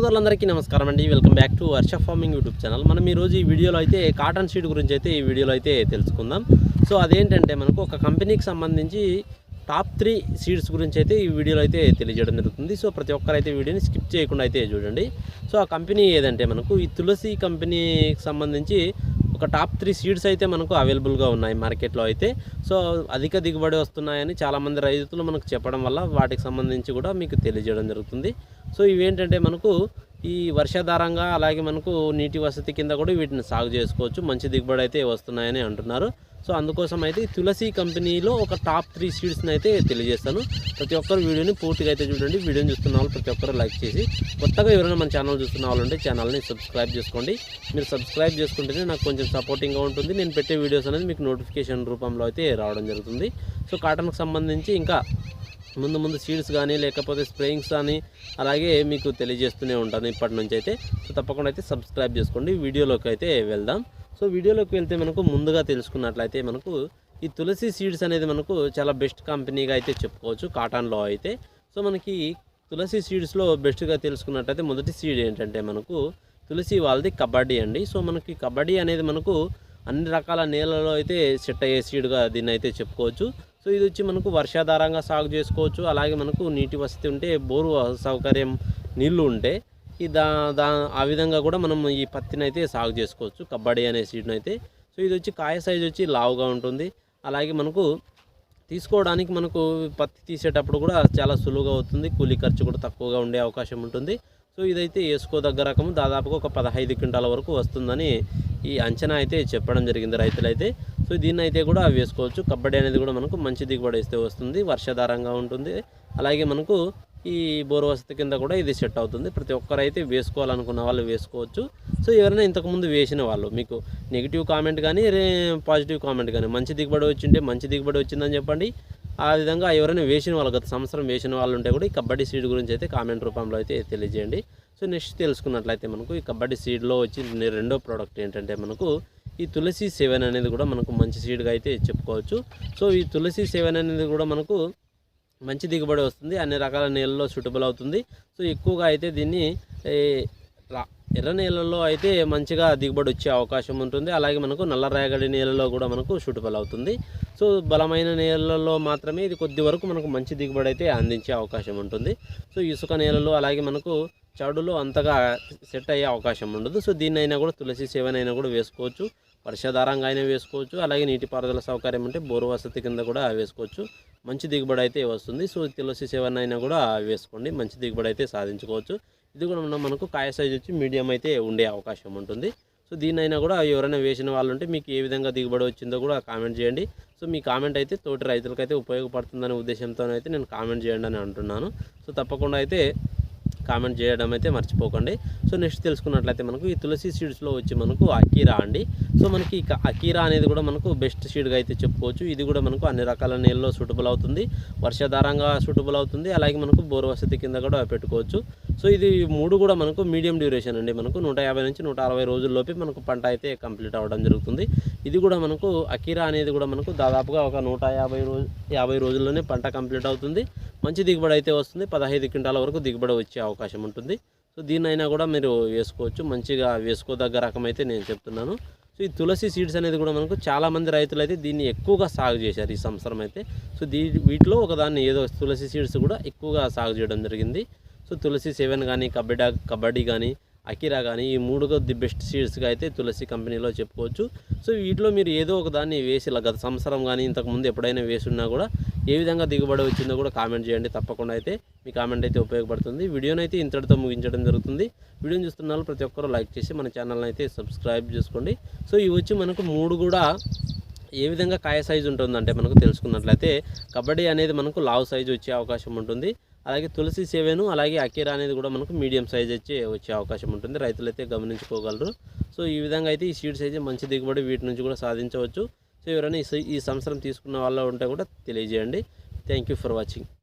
సోదరులందరికీ నమస్కారం అండి. Welcome back to Varsha farming YouTube channel. మనం ఈరోజు ఈ వీడియోలో అయితే కాటన్ షీట్ గురించి అయితే ఈ వీడియోలో అయితే తెలుసుకుందాం. సో అదేంటంటే మనకు ఒక కంపెనీకి సంబంధించి టాప్ త్రీ సీడ్స్ గురించి అయితే ఈ వీడియోలో అయితే తెలియజేయడం జరుగుతుంది. సో ప్రతి ఒక్కరైతే వీడియోని స్కిప్ చేయకుండా అయితే చూడండి. సో ఆ కంపెనీ ఏదంటే మనకు ఈ తులసి కంపెనీకి సంబంధించి ఒక టాప్ త్రీ సీడ్స్ అయితే మనకు అవైలబుల్గా ఉన్నాయి మార్కెట్లో అయితే. సో అధిక దిగుబడి వస్తున్నాయని చాలామంది రైతులు మనకు చెప్పడం వల్ల వాటికి సంబంధించి కూడా మీకు తెలియజేయడం జరుగుతుంది. సో ఇవేంటంటే మనకు ఈ వర్షాధారంగా అలాగే మనకు నీటి వసతి కింద కూడా వీటిని సాగు చేసుకోవచ్చు. మంచి దిగుబడి అయితే వస్తున్నాయని అంటున్నారు. సో అందుకోసం అయితే తులసి కంపెనీలో ఒక టాప్ త్రీ సీడ్స్ని అయితే తెలియజేస్తాను. ప్రతి ఒక్కరు వీడియోని పూర్తిగా అయితే చూడండి. వీడియోని చూస్తున్న వాళ్ళు ప్రతి ఒక్కరు లైక్ చేసి కొత్తగా ఎవరైనా మన ఛానల్ చూస్తున్న వాళ్ళు ఉంటే ఛానల్ని సబ్స్క్రైబ్ చేసుకోండి. మీరు సబ్స్క్రైబ్ చేసుకుంటేనే నాకు కొంచెం సపోర్టింగ్గా ఉంటుంది. నేను పెట్టే వీడియోస్ అనేది మీకు నోటిఫికేషన్ రూపంలో అయితే రావడం జరుగుతుంది. సో కాటన్కి సంబంధించి ఇంకా ముందు ముందు సీడ్స్ కానీ లేకపోతే స్ప్రేయింగ్స్ కానీ అలాగే మీకు తెలియజేస్తూనే ఉంటాను ఇప్పటి నుంచి అయితే. సో తప్పకుండా అయితే సబ్స్క్రైబ్ చేసుకోండి. వీడియోలోకి అయితే వెళ్దాం. సో వీడియోలోకి వెళ్తే మనకు ముందుగా తెలుసుకున్నట్లయితే మనకు ఈ తులసి సీడ్స్ అనేది మనకు చాలా బెస్ట్ కంపెనీగా అయితే చెప్పుకోవచ్చు కాటన్లో అయితే. సో మనకి తులసి సీడ్స్లో బెస్ట్గా తెలుసుకున్నట్లయితే మొదటి సీడ్ ఏంటంటే మనకు తులసి వాళ్ళది కబడ్డీ అండి. సో మనకి కబడ్డీ అనేది మనకు అన్ని రకాల నేలలో అయితే సెట్ అయ్యే సీడ్గా దీన్ని అయితే చెప్పుకోవచ్చు. సో ఇది వచ్చి మనకు వర్షాధారంగా సాగు చేసుకోవచ్చు. అలాగే మనకు నీటి వసతి ఉంటే బోరు సౌకర్యం నీళ్ళు ఉంటే ఈ దా దా ఆ విధంగా కూడా మనం ఈ పత్తిని అయితే సాగు చేసుకోవచ్చు. కబడ్డీ అనే సీడ్ని అయితే సో ఇది వచ్చి కాయ సైజ్ వచ్చి లావుగా ఉంటుంది. అలాగే మనకు తీసుకోవడానికి మనకు పత్తి తీసేటప్పుడు కూడా చాలా సులువుగా అవుతుంది. కూలీ ఖర్చు కూడా తక్కువగా ఉండే అవకాశం ఉంటుంది. సో ఇదైతే వేసుకోదగ్గ రకము. దాదాపుగా ఒక పదహైదు క్వింటాల వరకు వస్తుందని ఈ అంచనా అయితే చెప్పడం జరిగింది రైతులైతే. సో దీన్ని అయితే కూడా వేసుకోవచ్చు. కబడ్డీ అనేది కూడా మనకు మంచి దిగుబడి ఇస్తే వస్తుంది. వర్షాధారంగా ఉంటుంది. అలాగే మనకు ఈ బోర్ వసతి కింద కూడా ఇది సెట్ అవుతుంది. ప్రతి ఒక్కరైతే వేసుకోవాలనుకున్న వాళ్ళు వేసుకోవచ్చు. సో ఎవరైనా ఇంతకుముందు వేసిన వాళ్ళు మీకు నెగిటివ్ కామెంట్ కానీ పాజిటివ్ కామెంట్ కానీ మంచి దిగుబడి వచ్చింటే మంచి దిగుబడి వచ్చిందని చెప్పండి. ఆ విధంగా ఎవరైనా వేసిన వాళ్ళు గత సంవత్సరం వేసిన వాళ్ళు ఉంటే కూడా ఈ కబడ్డీ సీడ్ గురించి అయితే కామెంట్ రూపంలో అయితే తెలియజేయండి. సో నెక్స్ట్ తెలుసుకున్నట్లయితే మనకు ఈ కబడ్డీ సీడ్లో వచ్చి రెండో ప్రోడక్ట్ ఏంటంటే మనకు ఈ తులసి సేవన్ అనేది కూడా మనకు మంచి సీడ్గా అయితే చెప్పుకోవచ్చు. సో ఈ తులసి సేవన్ అనేది కూడా మనకు మంచి దిగుబడి వస్తుంది. అన్ని రకాల నేలల్లో సూటబుల్ అవుతుంది. సో ఎక్కువగా అయితే దీన్ని ఎర్ర నేలల్లో అయితే మంచిగా దిగుబడి వచ్చే అవకాశం ఉంటుంది. అలాగే మనకు నల్ల రేగడి నేలలో కూడా మనకు సూటబుల్ అవుతుంది. సో బలమైన నేలల్లో మాత్రమే ఇది కొద్ది వరకు మనకు మంచి దిగుబడి అయితే అందించే అవకాశం ఉంటుంది. సో ఇసుక నేలలు అలాగే మనకు చడులో అంతగా సెట్ అయ్యే అవకాశం ఉండదు. సో దీన్ని అయినా కూడా తులసి సేవనైనా అయినా కూడా వేసుకోవచ్చు. వర్షాధారంగా అయినా వేసుకోవచ్చు. అలాగే నీటిపారుదల సౌకర్యం ఉంటే బోరు వసతి కింద కూడా వేసుకోవచ్చు. మంచి దిగుబడి అయితే వస్తుంది. సో తులసి సేవన అయినా కూడా వేసుకోండి. మంచి దిగుబడి అయితే సాధించుకోవచ్చు. ఇది కూడా మనకు కాయ సైజ్ వచ్చి మీడియం అయితే ఉండే అవకాశం ఉంటుంది. సో దీన్నైనా కూడా ఎవరైనా వేసిన వాళ్ళు ఉంటే మీకు ఏ విధంగా దిగుబడి వచ్చిందో కూడా కామెంట్ చేయండి. సో మీ కామెంట్ అయితే తోటి రైతులకైతే ఉపయోగపడుతుందనే ఉద్దేశంతో అయితే నేను కామెంట్ చేయండి అని అంటున్నాను. సో తప్పకుండా అయితే కామెంట్ చేయడం అయితే మర్చిపోకండి. సో నెక్స్ట్ తెలుసుకున్నట్లయితే మనకు ఈ తులసి సీడ్స్లో వచ్చి మనకు అకీరా అండి. సో మనకి ఇక అకీరా అనేది కూడా మనకు బెస్ట్ సీడ్గా అయితే చెప్పుకోవచ్చు. ఇది కూడా మనకు అన్ని రకాల నీళ్ళలో సూటబుల్ అవుతుంది. వర్షాధారంగా సూటబుల్ అవుతుంది. అలాగే మనకు బోర్ వసతి కింద కూడా పెట్టుకోవచ్చు. సో ఇది మూడు కూడా మనకు మీడియం డ్యూరేషన్ అండి. మనకు నూట యాభై నుంచి నూట అరవై రోజుల్లోపే మనకు పంట అయితే కంప్లీట్ అవ్వడం జరుగుతుంది. ఇది కూడా మనకు అకీరా అనేది కూడా మనకు దాదాపుగా ఒక నూట యాభై రోజు యాభై రోజుల్లోనే పంట కంప్లీట్ అవుతుంది. మంచి దిగుబడి అయితే వస్తుంది. పదహైదు క్వింటాల వరకు దిగుబడి వచ్చే అవకాశం ఉంటుంది. సో దీన్నైనా కూడా మీరు వేసుకోవచ్చు. మంచిగా వేసుకోదగ్గ రకం అయితే నేను చెప్తున్నాను. సో ఈ తులసి సీడ్స్ అనేది కూడా మనకు చాలామంది రైతులు అయితే దీన్ని ఎక్కువగా సాగు చేశారు ఈ సంవత్సరం అయితే. సో దీ వీటిలో ఒకదాన్ని ఏదో తులసి సీడ్స్ కూడా ఎక్కువగా సాగు చేయడం జరిగింది. సో తులసి సెవెన్ కానీ కబడ్డా కబడ్డీ కానీ అకిరా కానీ ఈ మూడుగా ది బెస్ట్ సీడ్స్గా అయితే తులసి కంపెనీలో చెప్పుకోవచ్చు. సో వీటిలో మీరు ఏదో ఒక దాన్ని వేసి గత సంవత్సరం కానీ ఇంతకుముందు ఎప్పుడైనా వేసున్నా కూడా ఏ విధంగా దిగుబడి వచ్చిందో కూడా కామెంట్ చేయండి. తప్పకుండా అయితే మీ కామెంట్ అయితే ఉపయోగపడుతుంది. వీడియోని అయితే ఇంతటితో ముగించడం జరుగుతుంది. వీడియోని చూస్తున్న ప్రతి ఒక్కరు లైక్ చేసి మన ఛానల్ని అయితే సబ్స్క్రైబ్ చేసుకోండి. సో ఇవి వచ్చి మనకు మూడు కూడా ఏ విధంగా కాయ సైజు ఉంటుందంటే మనకు తెలుసుకున్నట్లయితే కబడ్డీ అనేది మనకు లావు సైజు వచ్చే అవకాశం ఉంటుంది. అలాగే తులసి సేవను అలాగే అకీరా అనేది కూడా మనకు మీడియం సైజ్ వచ్చి వచ్చే అవకాశం ఉంటుంది. రైతులైతే గమనించుకోగలరు. సో ఈ విధంగా అయితే ఈ సీడ్స్ అయితే మంచి దిగుబడి వీటి నుంచి కూడా సాధించవచ్చు. సో ఎవరైనా ఈ స- ఈ సంవత్సరం తీసుకున్న వాళ్ళు ఉంటే కూడా తెలియజేయండి. Thank you for watching.